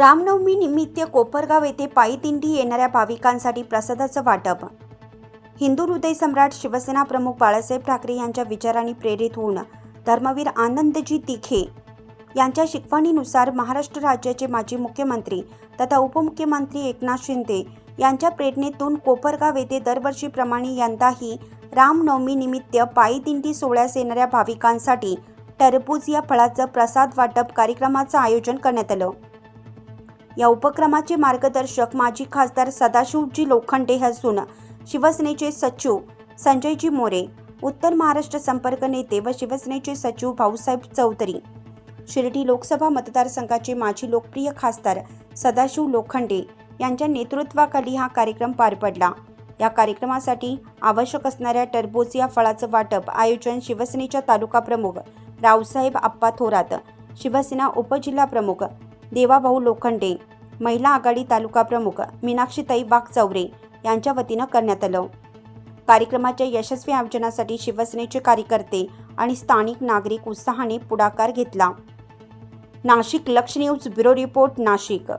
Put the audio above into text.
रामनवमी निमित्त कोपरगाव येथे पायी दिंडी येणाऱ्या भाविकांसाठी प्रसादाचं वाटप. हिंदू हृदय सम्राट शिवसेना प्रमुख बाळासाहेब ठाकरे यांच्या विचारांनी प्रेरित होऊन धर्मवीर आनंदजी तिखे यांच्या शिकवणीनुसार महाराष्ट्र राज्याचे माजी मुख्यमंत्री तथा उपमुख्यमंत्री एकनाथ शिंदे यांच्या प्रेरणेतून कोपरगाव येथे दरवर्षीप्रमाणे यंदाही रामनवमी निमित्त पायी दिंडी सोहळ्यास येणाऱ्या भाविकांसाठी टरबूज या फळाचं प्रसाद वाटप कार्यक्रमाचं आयोजन करण्यात आलं. या उपक्रमाचे मार्गदर्शक माजी खासदार सदाशिवजी लोखंडे असून शिवसेनेचे सचिव संजयजी मोरे उत्तर महाराष्ट्र संपर्क नेते व शिवसेनेचे सचिव भाऊसाहेब चौधरी. शिर्डी लोकसभा मतदारसंघाचे माजी लोकप्रिय खासदार सदाशिव लोखंडे यांच्या नेतृत्वाखाली हा कार्यक्रम पार पडला. या कार्यक्रमासाठी आवश्यक असणाऱ्या टरबूज या फळाचं वाटप आयोजन शिवसेनेच्या तालुका प्रमुख रावसाहेब आप्पा थोरात शिवसेना उपजिल्हा प्रमुख देवाभाऊ लोखंडे महिला आघाडी तालुका प्रमुख मीनाक्षीताई वाघचौरे यांच्या वतीनं करण्यात आलं. कार्यक्रमाच्या यशस्वी आयोजनासाठी शिवसेनेचे कार्यकर्ते आणि स्थानिक नागरिक उत्साहाने पुढाकार घेतला. नाशिक लक्ष न्यूज ब्युरो रिपोर्ट नाशिक.